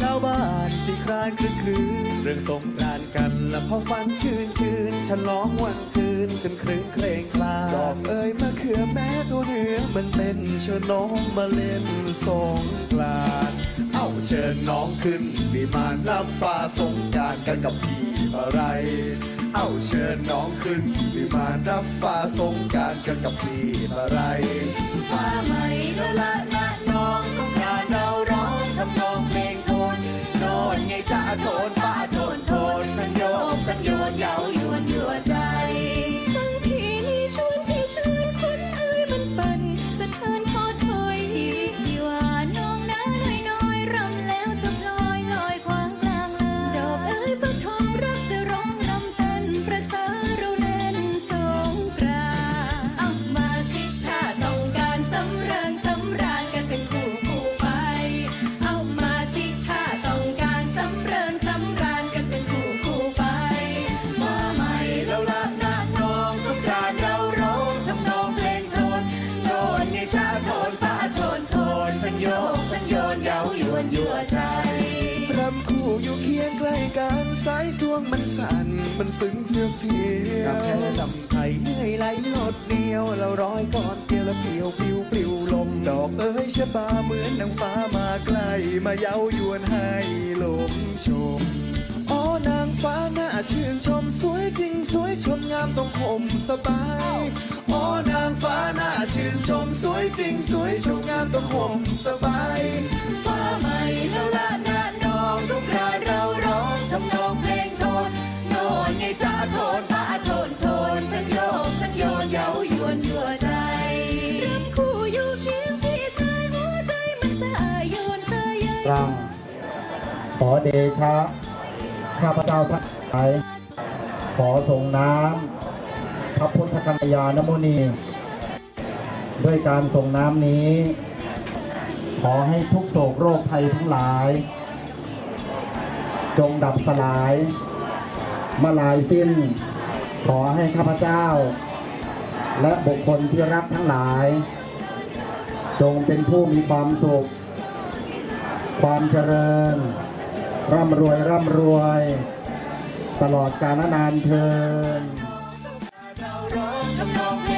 ชาวบ้านสิครานคลึกคลืนเรื่องสงกรานต์กันและพอฟันชื่นชื่นฉลองวันคืนกันครื้นเครงคลาดอกเอ้ยมะเขือแม้ตัวเหนือมันเต้นเชิญน้องมาเล่นสงกรานต์เอ้าเชิญน้องขึ้นวิมานรับฟ้าสงกรารกันกับพี่อะไรเอ้าเชิญน้องขึ้นวิมานรับฟ้าสงการกันกับพี่อะไรฟ้าใหม่ละละละน้องสงกานต์เราร้องทำนองเพลง จะโทนฟ้าโท สายสวงมันสั่นมันซึ้งเสียวเสียวกับแค่ลำไทยเหนื่อยไหลหลดเดียวเราร้อยก่อนเกลียวแล้วเปลียวปลิวปลิวลมดอกเอ้ยชะบาเหมือนนางฟ้ามาใกล้มาเย้ายวนให้ลมชม นางฟ้าหน้าชื่นชมสวยจริงสวยชมงามต้องคมสบายอ๋อนางฟ้าหน้าชื่นชมสวยจริงสวยชมงามต้องคมสบาย ฟ้าใหม่แล้วละนะน้องสงกรานต์เราร้องทำนองเพลงโทนโนนไงจ้าโทนฟ้าโทนโทนทั้งโยกทั้งโยนเย้ายวนยั่วใจรำคู่อยู่เคียงพี่ชายหัวใจมันสายโยนสายใยรังขอเดชะ ข้าพเจ้าทั้งหลายขอส่งน้ำพระพุทธกัลยาณมุนี ด้วยการส่งน้ำนี้ ขอให้ทุกโศกโรคภัยทั้งหลาย จงดับสลายมาลายสิ้น ขอให้ข้าพเจ้า และบุคคลที่รักทั้งหลาย จงเป็นผู้มีความสุข ความเจริญ ร่ำรวยร่ำรวย ตลอดกาลนานเทินเราร้อน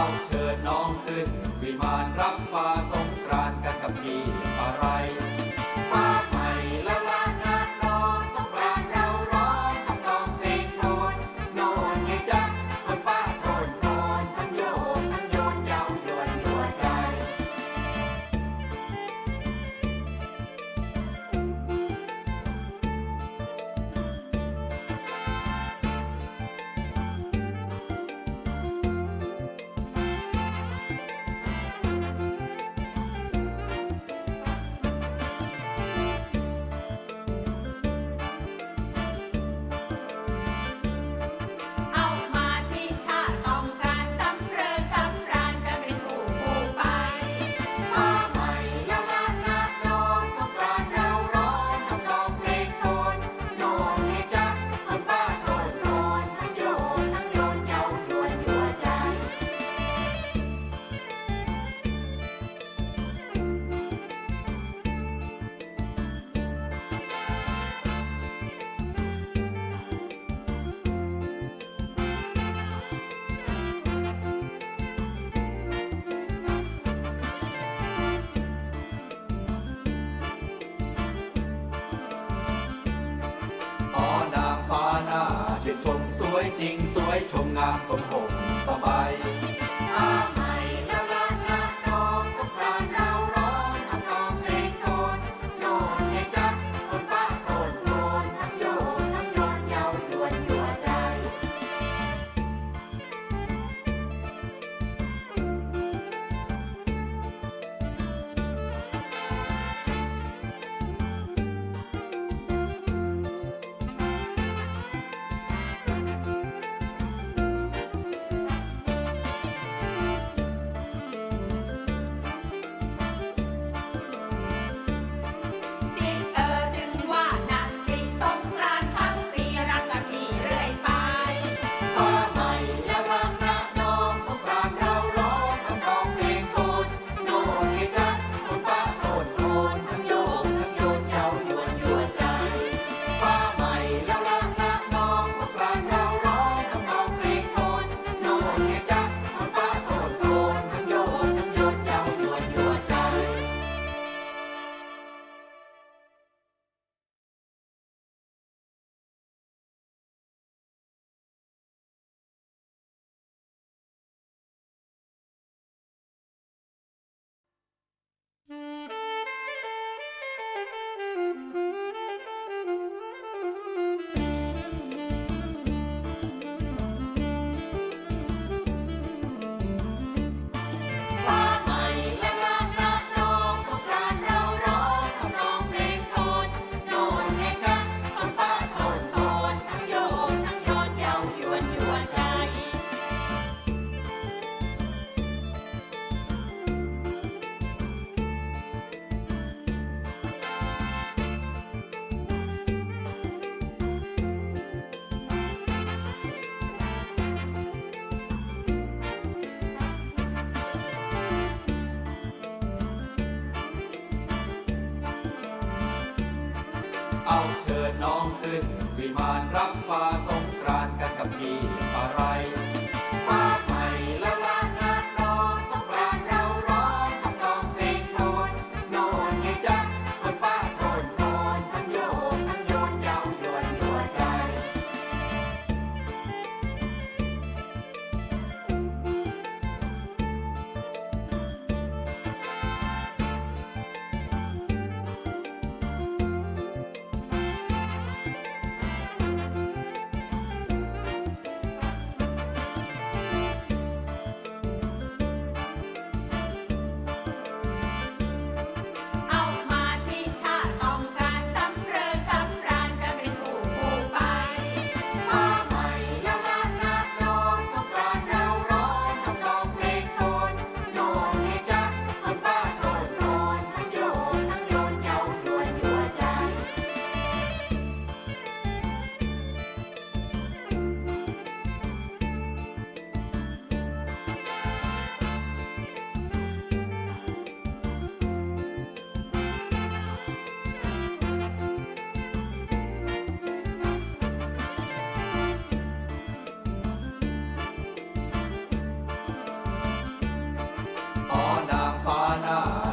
าเชิญน้องขึ้น วิมานรับฟ้าสงกรานต์กันกับพี่อะไร สวยชมงามกมกลมสบาย เอาเชิญน้องขึ้น วิมานรับฟ้าสงกรานต์กันกับพี่อะไร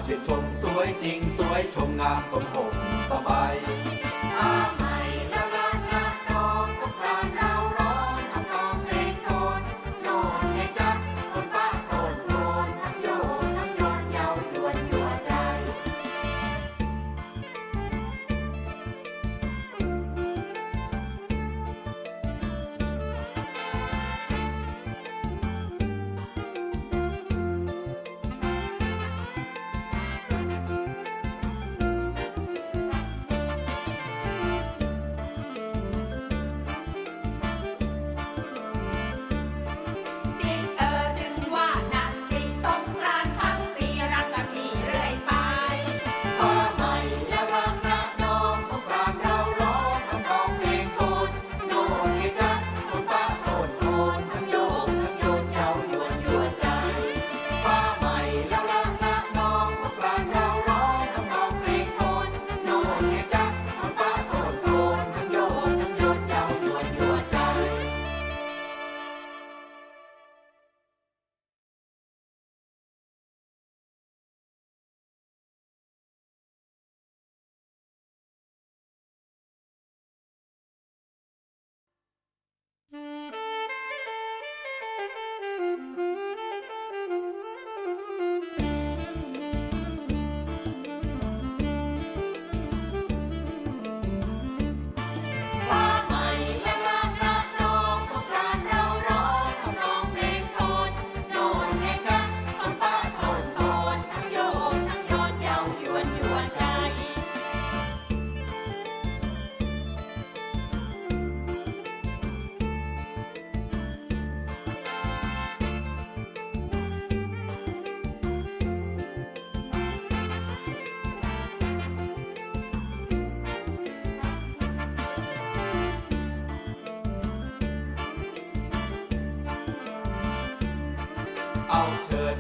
ชื่นชมสวยจริงสวยชมงามตรงผมสบาย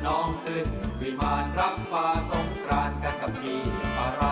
น้องขึ้นวิมานรับฟ้าสงกรานกันกับพี่อะไร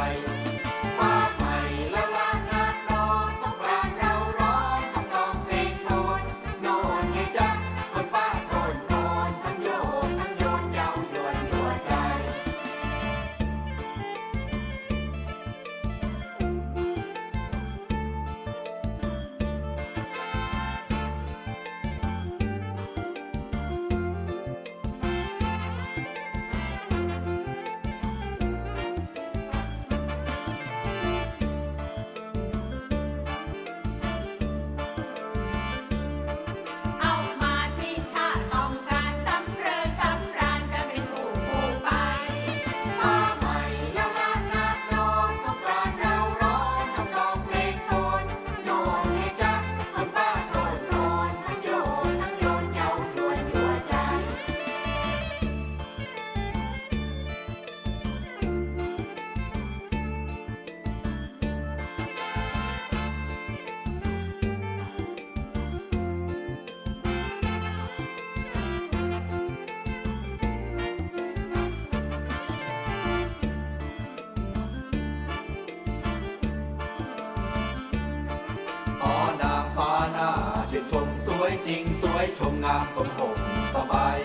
จริงสวยชมงามกลมผมสบาย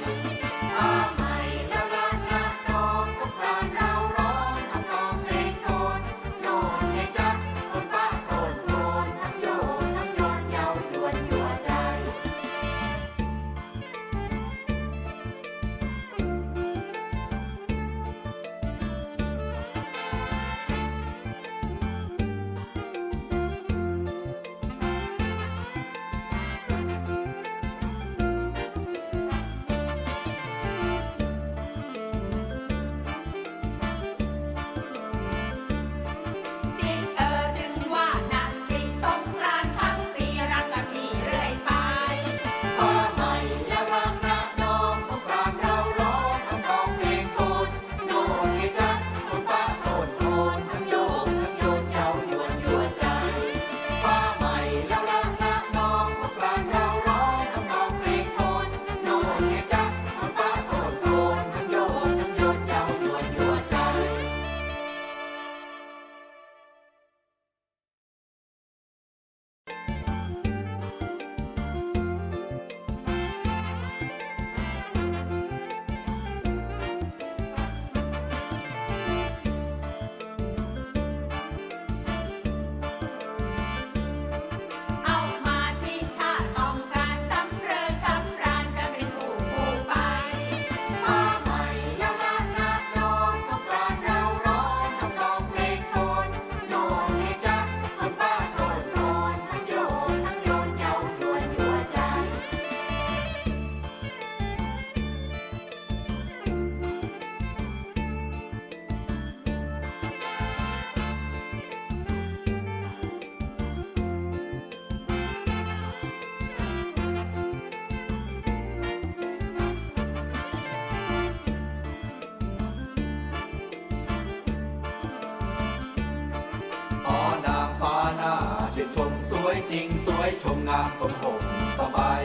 วยจริงสวยชมงามตรงผมสบาย